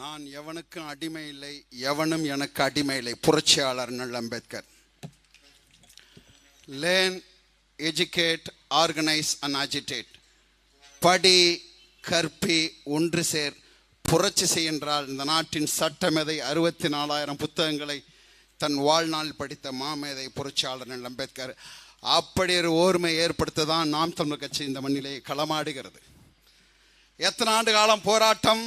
நான் எவனுக்கும் அடிமை இல்லை எவனும் எனக்கு அடிமை இல்லை. புரட்சியாளர் நல் Ambedkar. Learn educate organise and agitate படி கற்பி ஒன்று சேர். புரட்சி செய்கின்றால் இந்த நாட்டின் சட்டமேதை அறுபத்தி நாலாயிரம் புத்தகங்களை தன் வாழ்நாள் படித்த மாமேதை புரட்சியாளர் நல் அம்பேத்கர். அப்படி ஒரு ஓர்மை ஏற்படுத்த தான் நாம் தமிழ் கட்சி இந்த மண்ணிலே களமாடுகிறது. எத்தனை ஆண்டு காலம் போராட்டம்?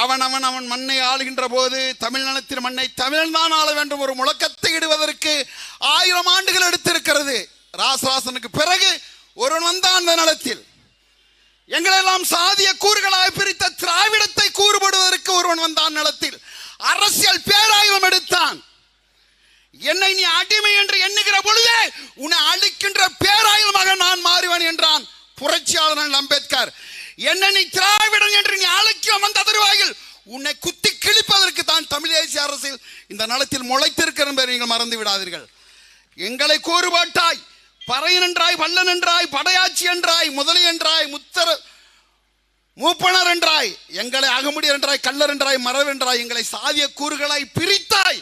அவன் அவன் அவன் மண்ணை ஆளுகின்ற போது தமிழ்நிலத்தின் மண்ணை தமிழன்தான் ஆள வேண்டும். ஒரு முழக்கத்தை இடுவதற்கு ஆயிரம் ஆண்டுகள் எடுத்திருக்கிறது. ராசராசனுக்கு பிறகு ஒருவன் வந்தான் அந்த நிலத்தில். எங்களெல்லாம் சாதிய கூறுகளாய் பிரித்த திராவிடத்தை கூறுபடுவதற்கு ஒருவன் வந்தான் நிலத்தில். அரசியல் பேராயுதம் எடுத்தான். என்னை நீ அடிமை என்று எண்ணுகிற பொழுதே உன்னை அழிக்கின்ற பேராயுதமாக நான் மாறுவேன் என்றான் புரட்சியாளர் அம்பேத்கர். என்னை நீ திராவிடன் என்று நீ அழைக்க வந்த தருவாயில் உன்னை குத்தி கிழிப்பதற்கு தான் தமிழ் தேசிய அரசியல் இந்த நலத்தில் முளைத்திருக்கிற நீங்கள் மறந்து விடாதீர்கள். எங்களை கூறுபாட்டாய் பறையன் என்றாய் வல்லன் என்றாய் படையாச்சி என்றாய் முதலி என்றாய் முத்தர மூப்பனர் என்றாய் எங்களை அகமுடி என்றாய் கல்லர் என்றாய் மரவென்றாய் என்றாய் எங்களை சாதிய கூறுகளாய் பிரித்தாய்.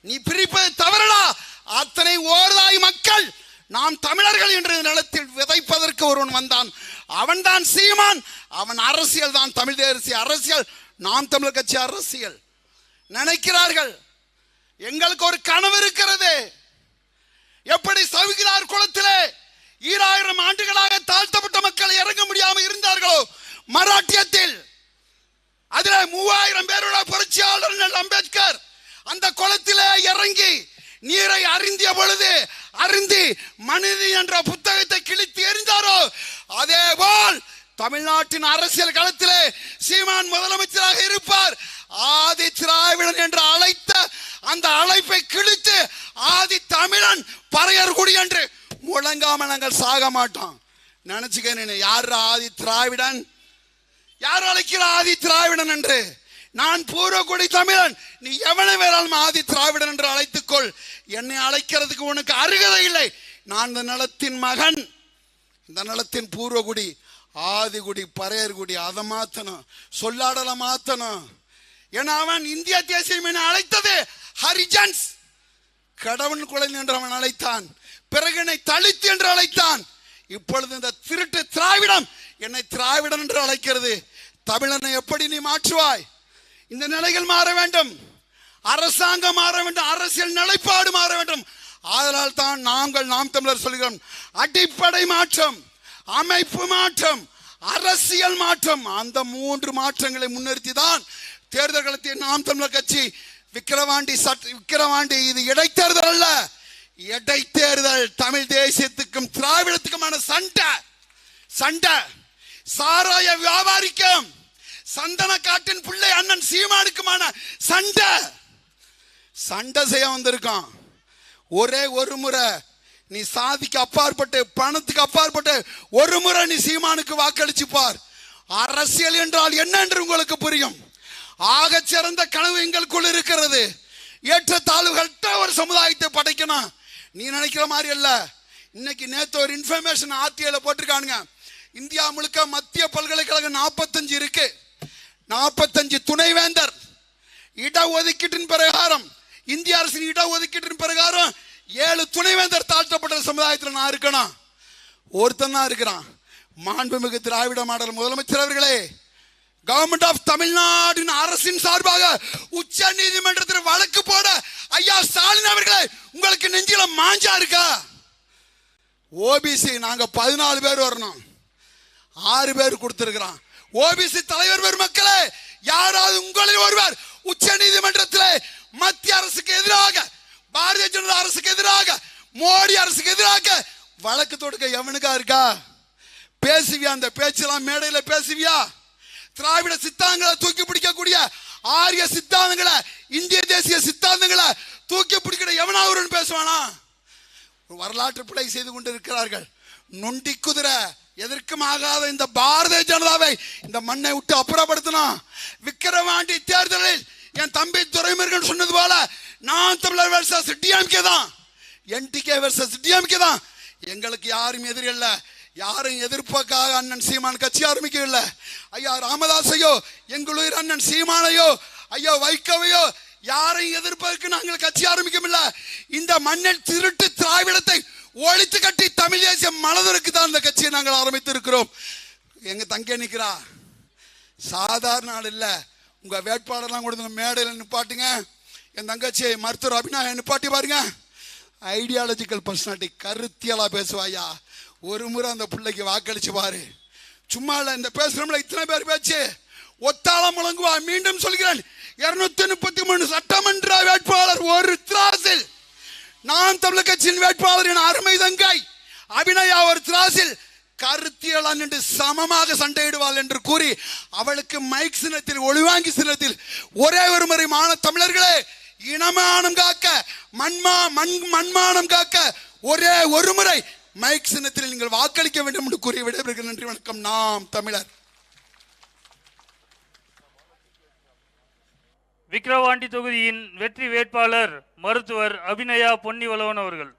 நீ பிரிப்பது தவறடா. அத்தனை ஓர்தாய் மக்கள் நாம் தமிழர்கள் என்று நிலத்தில் விதைப்ப ஒருவன் வந்தான். அவன் தான் சீமான். அவன் அரசியல் தான் தமிழ் தேசிய அரசியல். நாம் தமிழர் கட்சி அரசியல். நினைக்கிறார்கள். எங்களுக்கு ஒரு கனவு இருக்கிறது. எப்படி சவுகிறார் குளத்திலே ஈராயிரம் ஆண்டுகளாக தாழ்த்தப்பட்ட மக்கள் இறங்க முடியாமல் இருந்தார்களோ? மராட்டியத்தில். அதுல மூவாயிரம் பேருள்ள புரட்சியாளர் அம்பேத்கர் அந்த குளத்திலே இறங்கி நீரை அறிந்திய பொழுது அருந்தி மனிதி என்ற புத்தகத்தை கிழித்து எறிந்தாரோ அதே போல் தமிழ்நாட்டின் அரசியல் களத்திலே சீமான் முதலமைச்சராக இருப்பார். ஆதி திராவிடன் என்று அழைத்த அந்த அழைப்பை கிழித்து ஆதி தமிழன் பறையர் குடி என்று முழங்காம நாங்கள் சாக மாட்டோம். நினைச்சுக்க யார் ஆதி திராவிடன்? யார் அழைக்கிற ஆதி திராவிடன் என்று? நான் பூர்வகுடி தமிழன். நீ எவனை வேறாலும் ஆதி திராவிடன் என்று அழைத்துக்கொள். என்னை அழைக்கிறதுக்கு உனக்கு அருகதை இல்லை. நான் இந்த நிலத்தின் மகன். இந்த நிலத்தின் பூர்வகுடி ஆதிகுடி பறையர்குடி அதை மாத்தணும். சொல்லாடலை மாத்தணும். ஏன்னா அவன் இந்திய தேசியம் என அழைத்தது ஹரிஜன்ஸ். கடவுள் குழந்தை என்று அவன் அழைத்தான். பிறகு தளித்து என்று அழைத்தான். இப்பொழுது இந்த திருட்டு திராவிடம் என்னை திராவிடன் என்று அழைக்கிறது. தமிழனை எப்படி நீ மாற்றுவாய்? இந்த நிலைகள் மாற வேண்டும். அரசாங்கம் மாற வேண்டும். அரசியல் நிலைப்பாடு மாற வேண்டும். அதனால் தான் நாங்கள் நாம் தமிழர் சொல்கிறோம் அடிப்படை மாற்றம் அமைப்பு மாற்றம் அரசியல் மாற்றம் அந்த மூன்று மாற்றங்களை முன்னிறுத்தி தான் தேர்தல் களத்தில் நாம் தமிழர் கட்சி விக்கிரவாண்டி சட்ட விக்கிரவாண்டி இது இடைத்தேர்தல் அல்ல. இடைத்தேர்தல் தமிழ் தேசியத்துக்கும் திராவிடத்துக்குமான சண்டை சண்டை. சாராய வியாபாரிக்கும் சந்தன காட்டின் பிள்ளை அண்ணன் சீமானுக்குமான சண்டை. சண்டை செய்ய வந்திருக்கான். ஒரே ஒரு முறை நீ சாதிக்கு அப்பாற்பட்டு பணத்துக்கு அப்பாற்பட்டு ஒரு முறை நீ சீமானுக்கு வாக்களிச்சு பார் அரசியல் என்றால் என்ன என்று உங்களுக்கு புரியும். ஆக சிறந்த கனவு எங்களுக்குள் இருக்கிறது. ஏற்ற தாழ்வுகள்கிட்ட ஒரு சமுதாயத்தை படைக்கணும். நீ நினைக்கிற மாதிரி அல்ல. இன்னைக்கு நேத்து ஒரு இன்ஃபர்மேஷன் ஆர்டிஐல போட்டிருக்கானுங்க. இந்தியா முழுக்க மத்திய பல்கலைக்கழகம் நாற்பத்தஞ்சு இருக்கு. நாற்பத்தஞ்சு துணைவேந்தர். இடஒதுக்கீட்டின் பிரகாரம் இந்திய அரசின் இடஒதுக்கீட்டின் பிரகாரம் ஏழு துணைவேந்தர் தாழ்த்தப்பட்ட சமுதாயத்தில் நான் இருக்கணும். ஒருத்தன் தான் இருக்கிறான். மாண்புமிகு திராவிட மாடல் முதலமைச்சர் அவர்களே கவர்மெண்ட் ஆஃப் தமிழ்நாட்டின் அரசின் சார்பாக உச்ச நீதிமன்றத்தில் வழக்கு போட ஐயா ஸ்டாலின் அவர்களே உங்களுக்கு நெஞ்சில மாஞ்சா இருக்கா? ஓபிசி நாங்க பதினாலு பேர் வரணும். ஆறு பேர் கொடுத்துருக்குறான். ஓபிசி தலைவர் பெருமக்களே யாராவது உங்களில் ஒருவர் உச்ச நீதிமன்றத்தில் மத்திய அரசுக்கு எதிராக பாரதிய ஜனதா அரசுக்கு எதிராக மோடி அரசுக்கு எதிராக வழக்கு தொடுக்க எவனுக்கா இருக்கா? பேசுவியா அந்த பேச்செல்லாம் மேடையில் பேசுவியா? திராவிட சித்தாந்தங்களை தூக்கி பிடிக்கக்கூடிய ஆரிய சித்தாந்தங்களை இந்திய தேசிய சித்தாந்தங்களை தூக்கி பிடிக்கிற எவனா ஒருவன் பேசுவானா? வரலாற்று பிழை செய்து கொண்டு இருக்கிறார்கள் நொண்டி குதிரை எதற்கும் ஆகாத இந்த பாரதிய ஜனதாவை இந்த மண்ணை விட்டு அப்புறப்படுத்தணும் விக்கிரவாண்டி தேர்தலில் என் தம்பி துறைமுருகன் சொன்னது போல நான் தமிழர் வருஷம் டிஎம்கே தான். என்டிகே வருஷம் டிஎம்கே தான். எங்களுக்கு யாரும் எதிரி இல்லை யாரும் எதிர்ப்புக்காக அண்ணன் சீமான் கட்சி ஆரம்பிக்கவில்லை. ஐயா ராமதாஸையோ எங்களுயிர் அண்ணன் சீமானையோ ஐயோ வைகவையோ யாரையும் எதிர்ப்பதற்கு நாங்கள் கட்சி ஆரம்பிக்கவில்லை. இந்த மண்ணில் திருட்டு திராவிடத்தை ஒழித்து கட்டி தமிழ் தேசிய மனதிற்கு தான் இந்த கட்சியை நாங்கள் ஆரம்பித்திருக்கிறோம். எங்க தங்க நிற்கிறா சாதாரண ஆள் இல்லை. உங்க வேட்பாளர்லாம் கொடுத்து மேடையில் நிப்பாட்டுங்க. என் தங்கச்சி மருத்துவர் அபிநாய நிப்பாட்டி பாருங்க. ஐடியாலஜிக்கல் பர்சனாலிட்டி கருத்தியலா பேசுவாயா? ஒரு முறை அந்த பிள்ளைக்கு வாக்களிச்சு பாரு. சும்மா இல்லை இந்த பேசுறோம்ல இத்தனை பேர் பேச்சு. ஒத்தாளம் முழங்குவா மீண்டும் சொல்கிறேன். இருநூத்தி முப்பத்தி மூணு சட்டமன்ற வேட்பாளர் ஒரு திராசில் நான் தமிழர் கட்சியின் வேட்பாளர் என அருமை தங்கை. அபிநயா ஒரு திராசில் கருத்தியலான் என்று சமமாக சண்டையிடுவாள் என்று கூறி அவளுக்கு மைக் சின்னத்தில் ஒளிவாங்கி சின்னத்தில் ஒரே ஒரு முறை மான தமிழர்களே இனமானம் காக்க மண்மா மண் மண்மானம் காக்க ஒரே ஒரு முறை மைக் சின்னத்தில் நீங்கள் வாக்களிக்க வேண்டும் என்று கூறி விடைபெறுகிறேன். நன்றி வணக்கம். நாம் தமிழர். விக்கிரவாண்டி தொகுதியின் வெற்றி வேட்பாளர் மருத்துவர் அபிநயா பொன்னிவளவன் அவர்கள்.